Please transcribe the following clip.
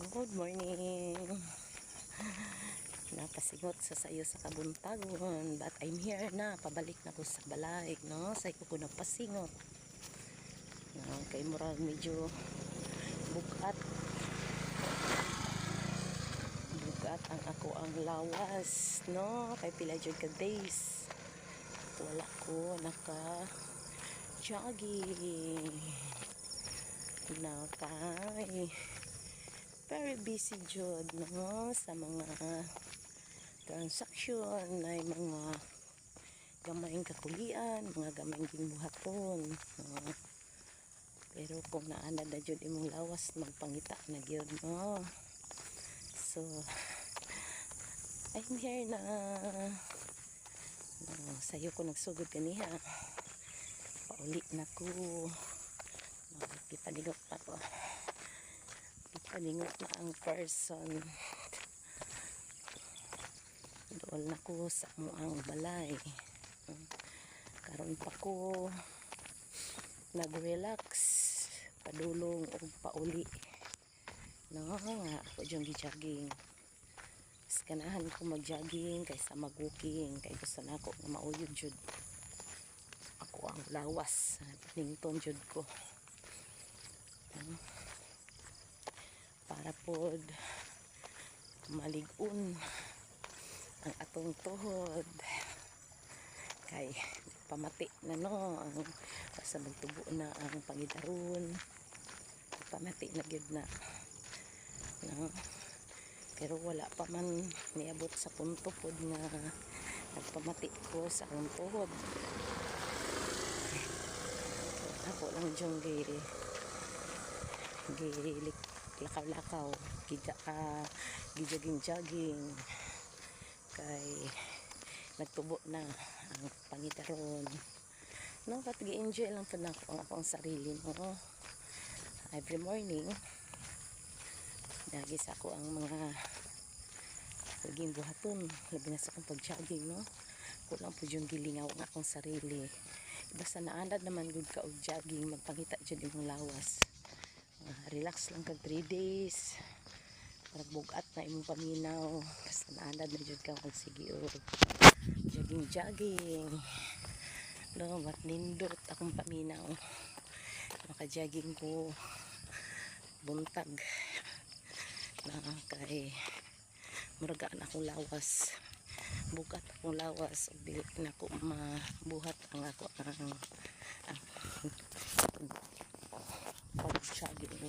Good morning. Napasingot sa sayo sa kabuntagon. But I'm here na. Pabalik na ko sa balay. No? Sa ko ko nagpasingot. No, kay murag medyo bukat. Bukat ang ako ang lawas. No? Kay pila ka days. Wala ko naka jogging. Nakay very busy jud no sa mga transaction na mga gamayng kakulian, mga gamayng gibuhaton. No? Pero kung naana na jud imong lawas magpangita na gyud no. So I'm here na no, sayo ko nagsugod kaniha. Pauli na ko. No, ipaningot na ko paningot na ang person. Doon na ko sa muang balay. Karon pa ko nag-relax padulong o pauli. No nga ako diyang gi-jogging. Mas ganahan ko mag-jogging kaysa mag-walking kay gusto na ako nga mauyod jud. Ako ang lawas nington jud ko. No? Para pod maligun ang atong tuhod. Kay pamati na no ang basta magtubo na ang pangidaron pamati na gyud na. No? Pero wala pa man niabot sa punto pod nga nagpamati ko sa akong tuhod. Ako lang diyong gay gilik lakaw-lakaw gida uh, gijaging-jaging. Kay nagtubo na ang pangidaron no kat gi-enjoy lang po na ako ang akong sarili no every morning nagis ako ang mga paging buhaton labi na sa akong pag-jogging no? Kulang po yung gilingaw ang akong sarili. Basta naanad naman good ka og jogging magpangita dyan imong lawas uh, relax lang kag 3 days. Para bugat na imong paminaw. Basta naanad na jud ka kung sige og jogging jogging. No mat nindot akong paminaw? Maka jogging ko. Buntag. Na kay muragaan akong lawas. Bukat akong lawas. Dili na ko mabuhat ang ako ang, ang pag-jogging